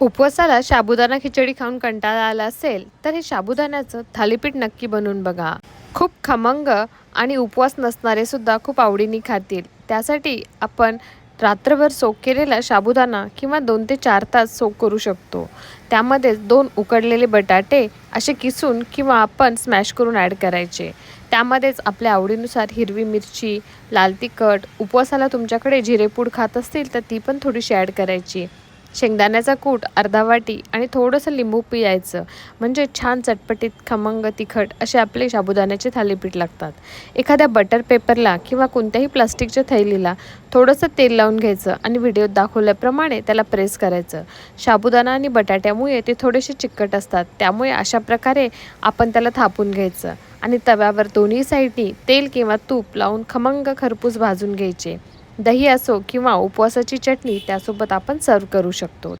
उपवासाला साबुदाणा खिचडी खाऊन कंटाळा आला असेल तर हे साबुदाण्याचं थालीपीठ नक्की बनवून बघा. खूप खमंग आणि उपवास नसणारे सुद्धा खूप आवडीने खातील. त्यासाठी आपण रात्रभर सोक केलेला साबुदाणा किंवा दोन ते चार तास सोक करू शकतो. त्यामध्येच दोन उकडलेले बटाटे असे किसून किंवा आपण स्मॅश करून ॲड करायचे. त्यामध्येच आपल्या आवडीनुसार हिरवी मिरची लाल तिखट उपवासाला तुमच्याकडे जिरेपूड खात असतील तर ती पण थोडीशी ॲड करायची. शेंगदाण्याचा कूट अर्धा वाटी आणि थोडंसं लिंबू पियायचं म्हणजे छान चटपटीत खमंग तिखट असे आपले साबुदाण्याचे थालीपीठ लागतात. एखाद्या बटर पेपरला किंवा कोणत्याही प्लास्टिकच्या थैलीला थोडंसं तेल लावून घ्यायचं आणि व्हिडिओत दाखवल्याप्रमाणे त्याला प्रेस करायचं. साबुदाणा आणि बटाट्यामुळे ते थोडेसे चिकट असतात. त्यामुळे अशा प्रकारे आपण त्याला थापून घ्यायचं. आणि तव्यावर दोन्ही साईडनी तेल किंवा तूप लावून खमंग खरपूस भाजून घ्यायचे. दही असो किंवा उपवासाची चटणी त्यासोबत आपण सर्व करू शकतो.